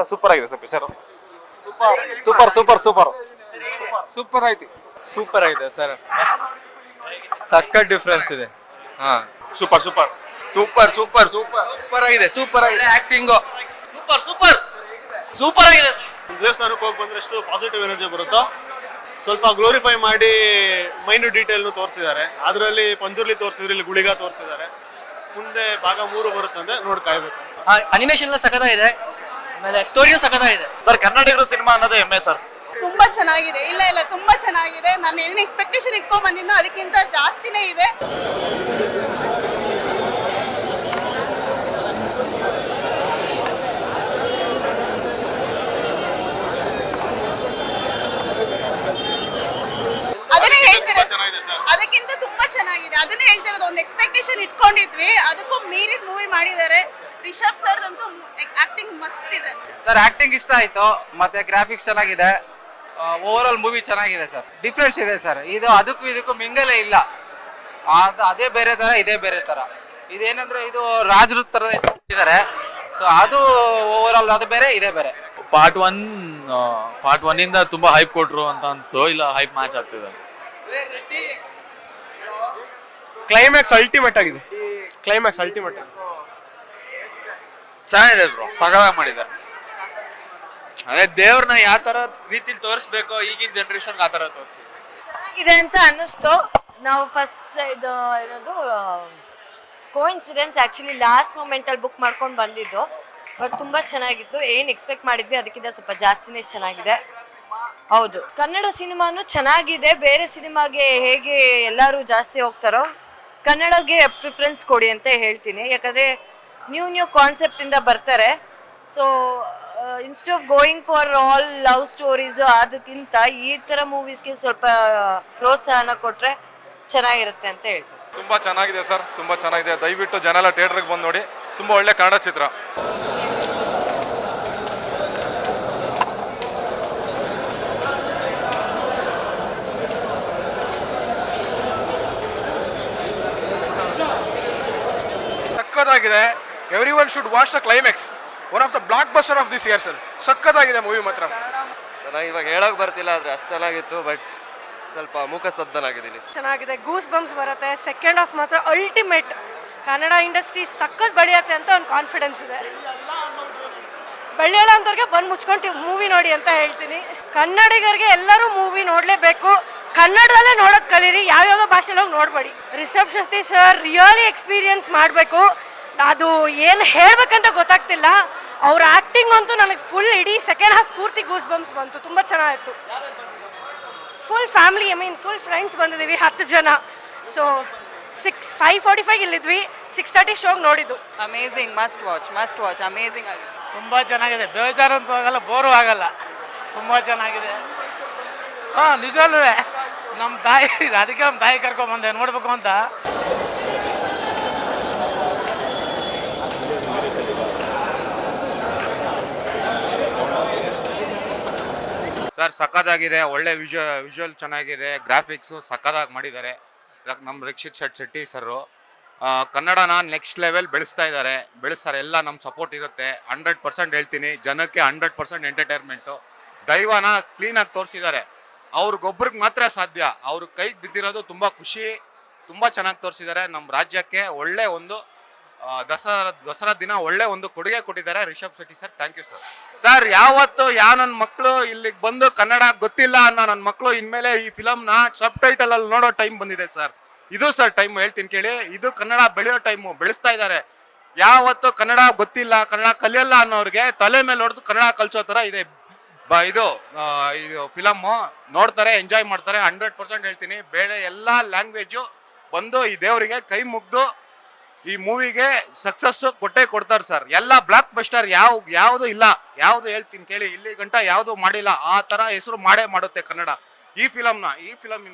Sir super ಆಗಿದೆ sir picture super super super super ಐತಿ super ಆಗಿದೆ ಸರ್. ಸಕ್ಕ ಡಿಫ್ರೆನ್ಸ್ ಇದೆ. ಹಾ. Super super super super super super ಆಗಿದೆ ಸೂಪರ್ ಆಗಿದೆ. ಆಕ್ಟಿಂಗು ಸೂಪರ್ ಸೂಪರ್ ಸೂಪರ್ ಆಗಿದೆ. ದೇವಸ್ಥಾನಕ್ಕೆ ಹೋಗಿ ಬಂದ್ರೆ ಎಷ್ಟು ಪಾಸಿಟಿವ್ ಎನರ್ಜಿ ಬರುತ್ತೋ? ಸ್ವಲ್ಪ ಗ್ಲೋರಿಫೈ ಮಾಡಿ ಮೈನ್ ಡೀಟೇಲ್ ತೋರಿಸಿದ್ದಾರೆ. ಅದರಲ್ಲಿ ಪಂಜುರ್ಲಿ ತೋರಿಸಿದ್ರೆ ಇಲ್ಲಿ ಗುಳಿಗ ತೋರಿಸಿದ್ದಾರೆ. ಮುಂದೆ ಭಾಗ ಮೂರು ಬರುತ್ತಂದ್ರೆ ನೋಡಿ ಕಾಯ್ಬೇಕು. ಅನಿಮೇಷನ್ ಎಲ್ಲ ಸಖತ್ತಾಗಿದೆ. ಆಮೇಲೆ ಸ್ಟೋರಿಯೂ ಸಖತ್ತಾಗಿದೆ. ಸರ್ ಕನ್ನಡಿಗರು ಸಿನಿಮಾ ಅನ್ನೋದೇ ಹೆಮ್ಮೆ ಸರ್ ತುಂಬಾ ಚೆನ್ನಾಗಿದೆ. ಇಲ್ಲ ಇಲ್ಲ ತುಂಬಾ ಚೆನ್ನಾಗಿದೆ. ನಾನು ಏನೇನು ಎಕ್ಸ್ಪೆಕ್ಟೇಷನ್ ಇಟ್ಕೊಂಡ್ ಬಂದಿದ್ದೋ ಅದಕ್ಕಿಂತ ಜಾಸ್ತಿನೇ ಇದೆ ಅದನ್ನೇ ಸರ್ ಅದಕ್ಕಿಂತ ತುಂಬಾ ಚೆನ್ನಾಗಿದೆ. ಅದನ್ನೇ ಹೇಳ್ತಿರೋದು. ಒಂದು ಎಕ್ಸ್ಪೆಕ್ಟೇಷನ್ ಇಟ್ಕೊಂಡಿದ್ವಿ. ಅದಕ್ಕೂ ಮೀರಿದ ಮೂವಿ ಮಾಡಿದ್ದಾರೆ. ರಿಷಬ್ ಸರ್ ಅಂತೂ ಆಕ್ಟಿಂಗ್ ಮಸ್ತ್ ಇದೆ. ಸರ್ ಆಕ್ಟಿಂಗ್ ಇಷ್ಟ ಆಯ್ತು ಮತ್ತೆ ಗ್ರಾಫಿಕ್ಸ್ ಚೆನ್ನಾಗಿದೆ. ಓವರ್ ಆಲ್ ಮೂವಿ ಚೆನ್ನಾಗಿದೆ ಸರ್ ಡಿಫ್ರೆನ್ಸ್ ಇದೆ ಸರ್ ಇದು ಅದಕ್ಕೂ ಇದಕ್ಕೂ ಮಿಂಗಲೇ ಇಲ್ಲ. ಅದು ಅದೇ ಬೇರೆ ತರ ಇದೇ ಬೇರೆ ತರ. ಇದೇನಂದ್ರೆ ಇದು ರಾಜರು ತರ ಇದ್ದಾರೆ ಸೊ ಅದು ಓವರ್ ಆಲ್ ಅದು ಬೇರೆ ಇದೇ ಬೇರೆ. ಪಾರ್ಟ್ ಒನ್ ಪಾರ್ಟ್ ಒನ್ ಇಂದ ತುಂಬಾ ಹೈಪ್ ಕೊಟ್ರು ಅಂತ ಅನ್ಸ್ತು. ಇಲ್ಲ ಹೈಪ್ ಮ್ಯಾಚ್ ಆಗ್ತಿದೆ. ಕ್ಲೈಮ್ಯಾಕ್ಸ್ ಅಲ್ಟಿಮೇಟ್ ಆಗಿದೆ. ಕ್ಲೈಮ್ಯಾಕ್ಸ್ ಅಲ್ಟಿಮೇಟ್ ಚೆನ್ನಾಗಿದೆ ಬ್ರೋ ಸಗದಾಗಿ ಮಾಡಿದ್ದಾರೆ. ಅದೇ ದೇವ್ರನ್ನ ಯಾವ ತರ ರೀತಿಲಿ ತೋರಿಸ್ಬೇಕು ಈಗಿನ ಜನರೇಷನ್ ಆ ತರ ತೋರಿಸಿ ಚೆನ್ನಾಗಿದೆ ಅಂತ ಅನ್ನಿಸ್ತು. ನಾವು ಫಸ್ಟ್ ಇದು ಏನದು ಕೋಇನ್ಸಿಡೆನ್ಸ್ ಆ್ಯಕ್ಚುಲಿ ಲಾಸ್ಟ್ ಮೂಮೆಂಟಲ್ಲಿ ಬುಕ್ ಮಾಡ್ಕೊಂಡು ಬಂದಿದ್ದು. ಬಟ್ ತುಂಬ ಚೆನ್ನಾಗಿತ್ತು. ಏನು ಎಕ್ಸ್ಪೆಕ್ಟ್ ಮಾಡಿದ್ವಿ? ಅದಕ್ಕಿಂತ ಸ್ವಲ್ಪ ಜಾಸ್ತಿನೇ ಚೆನ್ನಾಗಿದೆ. ಹೌದು. ಕನ್ನಡ ಸಿನಿಮಾನು ಚೆನ್ನಾಗಿದೆ. ಬೇರೆ ಸಿನಿಮಾಗೆ ಹೇಗೆ ಎಲ್ಲರೂ ಜಾಸ್ತಿ ಹೋಗ್ತಾರೋ, ಕನ್ನಡಗೆ ಪ್ರಿಫರೆನ್ಸ್ ಕೊಡಿ ಅಂತ ಹೇಳ್ತೀನಿ. ಯಾಕಂದರೆ ನ್ಯೂ ನ್ಯೂ ಕಾನ್ಸೆಪ್ಟ್ ಇಂದ ಬರ್ತಾರೆ. So instead of going for all love stories ಅದಕ್ಕಿಂತ ಈ ಥರ ಮೂವೀಸ್ಗೆ ಸ್ವಲ್ಪ ಪ್ರೋತ್ಸಾಹನ ಕೊಟ್ರೆ ಚೆನ್ನಾಗಿರುತ್ತೆ ಅಂತ ಹೇಳ್ತೀನಿ. ತುಂಬಾ ಚೆನ್ನಾಗಿದೆ ಸರ್, ತುಂಬಾ ಚೆನ್ನಾಗಿದೆ. ದಯವಿಟ್ಟು ಜನ ಎಲ್ಲ ಥಿಯೇಟರ್ಗೆ ಬಂದು ನೋಡಿ. ತುಂಬಾ ಒಳ್ಳೆ ಕನ್ನಡ ಚಿತ್ರ. ಸಕ್ಕತ್ತಾಗಿದೆ every one should watch the climax one of the blockbuster of this year sir ಸಕ್ಕತ್ತಾಗಿದೆ ಮೂವಿ ಮಾತ್ರ ಚೆನ್ನಾಗಿ ಇವಾಗ ಹೇಳಕ್ ಬರ್ತಿಲ್ಲ ಆದ್ರೆ ಅಷ್ಟು ಚೆನ್ನಾಗಿತ್ತು ಬಟ್ ಸ್ವಲ್ಪ ಮುಖ ಸ್ತಬ್ಧನಾಗಿದ್ದೀನಿ. ಚೆನ್ನಾಗಿದೆ. ಗೂಸ್ ಬಂಪ್ಸ್ ಬರುತ್ತೆ. ಸೆಕೆಂಡ್ ಹಾಫ್ ಮಾತ್ರ ಅಲ್ಟಿಮೇಟ್ ಕನ್ನಡ ಇಂಡಸ್ಟ್ರಿ ಸಕ್ಕತ್ ಬೆಳೆಯತ್ತೆ ಅಂತ ಒಂದು ಕಾನ್ಫಿಡೆನ್ಸ್ ಇದೆ. ಬೆಳೆಯೋಲ್ಲ ಅಂತವ್ರಿಗೆ ಬಂದು ಮುಚ್ಕೊಂಡು ಮೂವಿ ನೋಡಿ ಅಂತ ಹೇಳ್ತೀನಿ. ಕನ್ನಡಿಗರಿಗೆ ಎಲ್ಲರೂ ಮೂವಿ ನೋಡಲೇಬೇಕು. ಕನ್ನಡದಲ್ಲೇ ನೋಡೋದು ಕಲೀರಿ. ಯಾವ್ಯಾವ ಭಾಷೆಲಿ ಹೋಗಿ ನೋಡಬೇಡಿ. ರಿಷಬ್ ಸರ್ ರಿಯಲಿ ಎಕ್ಸ್ಪೀರಿಯನ್ಸ್ ಮಾಡಬೇಕು. ಅದು ಏನು ಹೇಳ್ಬೇಕಂತ ಗೊತ್ತಾಗ್ತಿಲ್ಲ. ಅವ್ರ ಆ್ಯಕ್ಟಿಂಗ್ ಅಂತೂ ನನಗೆ ಫುಲ್ ಇಡೀ ಸೆಕೆಂಡ್ ಹಾಫ್ ಪೂರ್ತಿ ಗೂಸ್ ಬಂಪ್ಸ್ ಬಂತು. ತುಂಬ ಚೆನ್ನಾಗಿತ್ತು. Full family I mean full friends ಬಂದಿದ್ದೀವಿ ಹತ್ತು ಜನ. So six five forty five ಇಲ್ಲಿದ್ವಿ six thirty ಶೋಗೆ ನೋಡಿದ್ದು. Amazing must watch must watch amazing ಆಗಿದೆ. ತುಂಬ ಚೆನ್ನಾಗಿದೆ. ಬೇಜಾರಂತೂ ಆಗಲ್ಲ ಬೋರು ಆಗಲ್ಲ. ತುಂಬ ಚೆನ್ನಾಗಿದೆ. ಹಾಂ ನಿಜವಲ್ಲೂ ನಮ್ಮ ತಾಯಿ ಅದಕ್ಕೆ ನಮ್ಮ ತಾಯಿ ಕರ್ಕೊಂಬಂದೆ ನೋಡಬೇಕು ಅಂತ. ಸರ್ ಸಕ್ಕತ್ತಾಗಿದೆ ಒಳ್ಳೆ ವಿಜುವ ವಿಜುವಲ್ ಚೆನ್ನಾಗಿದೆ, ಗ್ರಾಫಿಕ್ಸು ಸಖತ್ತಾಗಿ ಮಾಡಿದ್ದಾರೆ. ನಮ್ಮ ರಕ್ಷಿತ್ ಶೆಟ್ ಶೆಟ್ಟಿ ಸರು ಕನ್ನಡನ ನೆಕ್ಸ್ಟ್ ಲೆವೆಲ್ ಬೆಳೆಸ್ತಾ ಇದ್ದಾರೆ. ಬೆಳೆಸ್ತಾರೆ, ಎಲ್ಲ ನಮ್ಮ ಸಪೋರ್ಟ್ ಇರುತ್ತೆ. ಹಂಡ್ರೆಡ್ ಪರ್ಸೆಂಟ್ ಹೇಳ್ತೀನಿ, ಜನಕ್ಕೆ ಹಂಡ್ರೆಡ್ ಪರ್ಸೆಂಟ್ ಎಂಟರ್ಟೈನ್ಮೆಂಟು. ದೈವನ ಕ್ಲೀನಾಗಿ ತೋರಿಸಿದ್ದಾರೆ. ಅವ್ರಿಗೊಬ್ರಿಗೆ ಮಾತ್ರ ಸಾಧ್ಯ. ಅವ್ರ ಕೈಗೆ ಬಿದ್ದಿರೋದು ತುಂಬ ಖುಷಿ, ತುಂಬ ಚೆನ್ನಾಗಿ ತೋರಿಸಿದ್ದಾರೆ. ನಮ್ಮ ರಾಜ್ಯಕ್ಕೆ ಒಳ್ಳೆ ಒಂದು ದಸರಾ ದಸರಾ ದಿನ ಒಳ್ಳೆ ಒಂದು ಕೊಡುಗೆ ಕೊಟ್ಟಿದ್ದಾರೆ Rishab Shetty sir. Thank you sir sir, ಯಾವತ್ತು ಯಾವ ನನ್ನ ಮಕ್ಕಳು ಇಲ್ಲಿಗೆ ಬಂದು ಕನ್ನಡ ಗೊತ್ತಿಲ್ಲ ಅನ್ನೋ ನನ್ನ ಮಕ್ಕಳು ಇನ್ಮೇಲೆ ಈ ಫಿಲಮ್ನ ಸಬ್ ಟೈಟಲ್ ಅಲ್ಲಿ ನೋಡೋ ಟೈಮ್ ಬಂದಿದೆ ಸರ್ ಇದು ಸರ್ ಟೈಮ್ ಹೇಳ್ತೀನಿ ಕೇಳಿ. ಇದು ಕನ್ನಡ ಬೆಳೆಯೋ ಟೈಮು ಬೆಳೆಸ್ತಾ ಇದ್ದಾರೆ. ಯಾವತ್ತು ಕನ್ನಡ ಗೊತ್ತಿಲ್ಲ, ಕನ್ನಡ ಕಲಿಯಲ್ಲ ಅನ್ನೋರಿಗೆ ತಲೆ ಮೇಲೆ ಹೊಡೆದು ಕನ್ನಡ ಕಲಿಸೋ ಥರ ಇದೆ. ಬ, ಇದು ಇದು ಫಿಲಮ್ಮು ನೋಡ್ತಾರೆ ಎಂಜಾಯ್ ಮಾಡ್ತಾರೆ. ಹಂಡ್ರೆಡ್ ಪರ್ಸೆಂಟ್ ಹೇಳ್ತೀನಿ. ಬೇರೆ ಎಲ್ಲ ಲ್ಯಾಂಗ್ವೇಜು ಬಂದು ಈ ದೇವರಿಗೆ ಕೈ ಮುಗ್ದು ಈ ಮೂವಿಗೆ ಸಕ್ಸಸ್ ಕೊಟ್ಟೇ ಕೊಡ್ತಾರೆ ಸರ್ ಎಲ್ಲ ಬ್ಲಾಕ್ ಬಸ್ಟರ್ ಯಾವ, ಯಾವುದು ಇಲ್ಲ. ಯಾವುದು ಹೇಳ್ತೀನಿ ಕೇಳಿ. ಇಲ್ಲಿ ಗಂಟ ಯಾವುದು ಮಾಡಿಲ್ಲ. ಆ ತರ ಹೆಸರು ಮಾಡೇ ಮಾಡುತ್ತೆ ಕನ್ನಡ. ಈ ಫಿಲಮ್ನ ಈ ಫಿಲಮ್